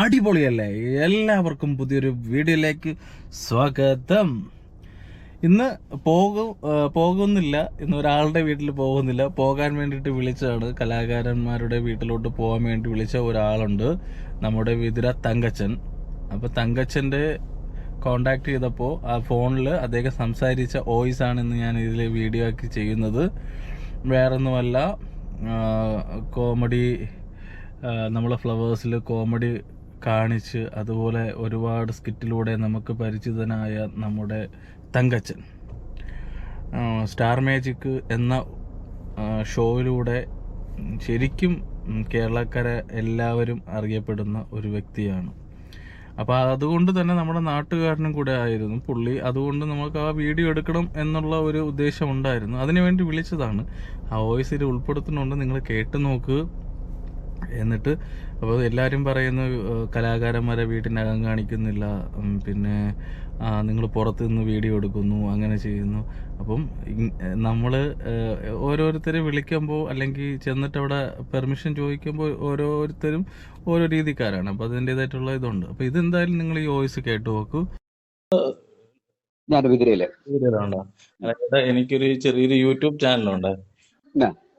അടിപൊളിയല്ലേ? എല്ലാവർക്കും പുതിയൊരു വീഡിയോയിലേക്ക് സ്വാഗതം. ഇന്ന് പോകും പോകുന്നില്ല. ഇന്ന് ഒരാളുടെ വീട്ടിൽ പോകുന്നില്ല. പോകാൻ വേണ്ടിയിട്ട് വിളിച്ചതാണ്. കലാകാരന്മാരുടെ വീട്ടിലോട്ട് പോകാൻ വേണ്ടി വിളിച്ച ഒരാളുണ്ട്. നമ്മുടെ വിതുര തങ്കച്ചൻ. അപ്പോൾ തങ്കച്ചന്റെ കോണ്ടാക്ട് ചെയ്തപ്പോൾ ആ ഫോണിൽ അദ്ദേഹം സംസാരിച്ച വോയിസ് ആണ് ഇന്ന് ഞാൻ ഇതിൽ വീഡിയോ ആക്കി ചെയ്യുന്നത്. വേറൊന്നുമല്ല കോമഡി നമ്മളെ ഫ്ലവേഴ്സിൽ കോമഡി കാണിച്ച് അതുപോലെ ഒരുപാട് സ്കിറ്റിലൂടെ നമുക്ക് പരിചിതനായ നമ്മുടെ തങ്കച്ചൻ. സ്റ്റാർ മാജിക് എന്ന ഷോയിലൂടെ ശരിക്കും കേരളക്കാരെ എല്ലാവരും അറിയപ്പെടുന്ന ഒരു വ്യക്തിയാണ്. അപ്പോൾ അതുകൊണ്ട് തന്നെ നമ്മുടെ നാട്ടുകാരനും കൂടെ ആയിരുന്നു പുള്ളി. അതുകൊണ്ട് നമുക്ക് ആ വീഡിയോ എടുക്കണം എന്നുള്ള ഒരു ഉദ്ദേശം ഉണ്ടായിരുന്നു അതിനുവേണ്ടി വിളിച്ചതാണ്. ആ വോയിസ് ഇതിൽ ഉൾപ്പെടുത്തുന്നുണ്ട്. നിങ്ങൾ കേട്ടു നോക്ക്. എന്നിട്ട് അപ്പോൾ എല്ലാവരും പറയുന്നു കലാകാരന്മാരെ വീട്ടിനകം കാണിക്കുന്നില്ല. പിന്നെ നിങ്ങൾ പുറത്തു നിന്ന് വീഡിയോ എടുക്കുന്നു അങ്ങനെ ചെയ്യുന്നു. അപ്പം നമ്മൾ ഓരോരുത്തരെ വിളിക്കുമ്പോൾ അല്ലെങ്കിൽ ചെന്നിട്ട് അവിടെ പെർമിഷൻ ചോദിക്കുമ്പോൾ ഓരോരുത്തരും ഓരോ രീതിക്കാരാണ്. അപ്പോൾ അതിന്റെതായിട്ടുള്ള ഇതുണ്ട്. അപ്പോൾ ഇതെന്തായാലും നിങ്ങൾ ഈ വോയിസ് കേട്ടു നോക്കൂ. എനിക്കൊരു ചെറിയൊരു യൂട്യൂബ് ചാനലുണ്ട്.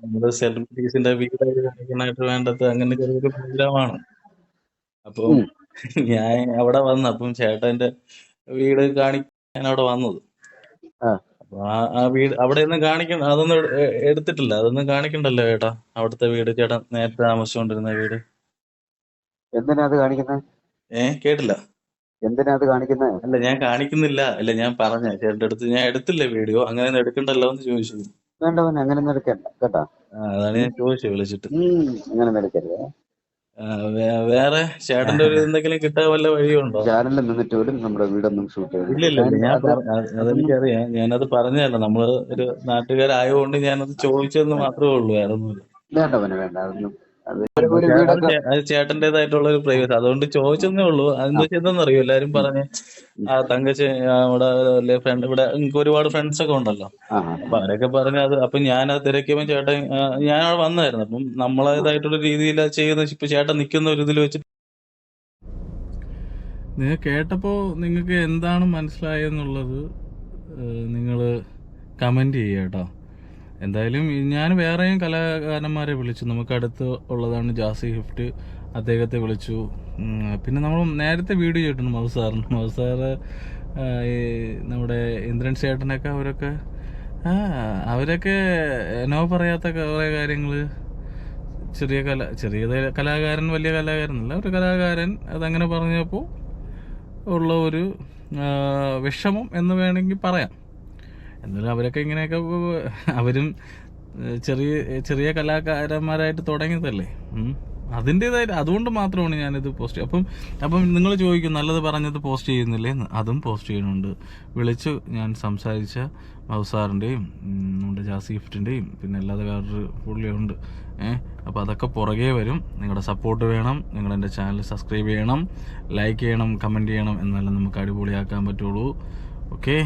നമ്മുടെ സെലിബ്രിറ്റീസിന്റെ വീട് കാണിക്കാനായിട്ട് വേണ്ടത് അങ്ങനെ ചെറിയൊരു പ്രോഗ്രാമാണ്. അപ്പം ഉം. ഞാൻ അവിടെ വന്നു അപ്പം ചേട്ടന്റെ വീട് കാണിക്കാൻ അവിടെ വന്നത്. ആ. അപ്പൊ ആ ആ വീട് അവിടെ ഒന്നും കാണിക്കണ്ട അതൊന്നും എട്- എ- എടുത്തിട്ടില്ല. അതൊന്നും കാണിക്കണ്ടല്ലോ ചേട്ടാ അവിടുത്തെ വീട് ചേട്ടൻ നേരത്തെ താമസിച്ചുകൊണ്ടിരുന്ന വീട്. എന്തിനാ അത് കാണിക്കുന്നത് ഏ കേട്ടില്ല. എന്തിനാ അത് കാണിക്കുന്നത് അല്ല ഞാൻ കാണിക്കുന്നില്ല. അല്ല ഞാൻ പറഞ്ഞ ചേട്ടന്റെ അടുത്ത് ഞാൻ എടുത്തില്ല വീഡിയോ? അങ്ങനെ ഒന്നും എടുക്കണ്ടല്ലോ എന്ന് ചോദിച്ചു. വേണ്ടവൻ അങ്ങനെ ഒന്നും എടുക്കണ്ട കേട്ടോ? അതാണ് ഞാൻ ചോദിച്ചത് വിളിച്ചിട്ട്. അങ്ങനെ വേ- വേറെ ചേട്ടന്റെ ഒരു എന്തെങ്കിലും കിട്ടാൻ വല്ല വഴിയുണ്ടോ? ചാനലിൽ നിന്നിട്ട് പോലും നമ്മുടെ വീടൊന്നും ഷൂട്ട് ഇല്ല ഇല്ല ഇല്ല. ഞാൻ അതെനിക്കറിയാം ഞാനത് പറഞ്ഞതല്ല. നമ്മൾ ഒരു നാട്ടുകാരായതുകൊണ്ട് ഞാനത് ചോദിച്ചെന്ന് മാത്രമേ ഉള്ളൂ വേറെ ഒന്നുമില്ല വേണ്ടവന് വേണ്ട അതൊന്നും അത് ചേട്ടന്റേതായിട്ടുള്ള ഒരു പ്രൈവസി. അതുകൊണ്ട് ചോദിച്ചെന്നേ ഉള്ളൂ. അതെന്താ വെച്ചെന്താന്നറിയോ എല്ലാരും പറഞ്ഞ് ആ തങ്കച്ച് ഇവിടെ ഫ്രണ്ട് ഇവിടെ എനിക്ക് ഒരുപാട് ഫ്രണ്ട്സ് ഒക്കെ ഉണ്ടല്ലോ. അപ്പൊ അവരൊക്കെ പറഞ്ഞു അത് അപ്പൊ ഞാൻ അത് തിരക്കിയപ്പോ ചേട്ടൻ ഞാൻ അവിടെ വന്നായിരുന്നു. അപ്പം നമ്മളേതായിട്ടുള്ള രീതിയിൽ ചെയ്യുന്ന ഇപ്പൊ ചേട്ടൻ നിൽക്കുന്ന ഒരു ഇതിൽ വെച്ച് നിങ്ങൾ കേട്ടപ്പോൾ നിങ്ങൾക്ക് എന്താണ് മനസ്സിലായെന്നുള്ളത് നിങ്ങൾ കമന്റ് ചെയ്യുക കേട്ടോ. എന്തായാലും ഞാൻ വേറെയും കലാകാരന്മാരെ വിളിച്ചു. നമുക്ക് അടുത്ത് ഉള്ളതാണ് ജാസി ഹിഫ്റ്റ് അദ്ദേഹത്തെ വിളിച്ചു. പിന്നെ നമ്മൾ നേരത്തെ വീഡിയോ ചെയ്തിട്ടുണ്ട് മൗ സാറിന്. സാറ് ഈ നമ്മുടെ ഇന്ദ്രൻ ചേട്ടനൊക്കെ അവരൊക്കെ ആ അവരൊക്കെ എന്നോ പറയാത്ത കുറേ കാര്യങ്ങൾ ചെറിയ കല ചെറിയ കലാകാരൻ വലിയ കലാകാരനല്ല. ഒരു കലാകാരൻ അതങ്ങനെ പറഞ്ഞപ്പോൾ ഉള്ള ഒരു വിഷമം എന്ന് വേണമെങ്കിൽ പറയാം. എന്നാലും അവരൊക്കെ ഇങ്ങനെയൊക്കെ അവരും ചെറിയ ചെറിയ കലാകാരന്മാരായിട്ട് തുടങ്ങിയതല്ലേ. അതിന്റെതായിട്ട് അതുകൊണ്ട് മാത്രമാണ് ഞാനിത് പോസ്റ്റ് അപ്പം അപ്പം നിങ്ങൾ ചോദിക്കും നല്ലത് പറഞ്ഞത് പോസ്റ്റ് ചെയ്യുന്നില്ലേ അതും പോസ്റ്റ് ചെയ്യുന്നുണ്ട്. വിളിച്ച് ഞാൻ സംസാരിച്ച മൗസാറിന്റെയും നമ്മുടെ ജാസി ഗിഫ്റ്റിന്റെയും പിന്നെ അല്ലാതെ വേറൊരു പുള്ളിയുണ്ട് ഏഹ് അപ്പോൾ അതൊക്കെ പുറകെ വരും. നിങ്ങളുടെ സപ്പോർട്ട് വേണം. നിങ്ങൾ എന്റെ ചാനൽ സബ്സ്ക്രൈബ് ചെയ്യണം. ലൈക്ക് ചെയ്യണം കമന്റ് ചെയ്യണം എന്നാലും നമുക്ക് അടിപൊളിയാക്കാൻ പറ്റുള്ളൂ. ഓക്കെ?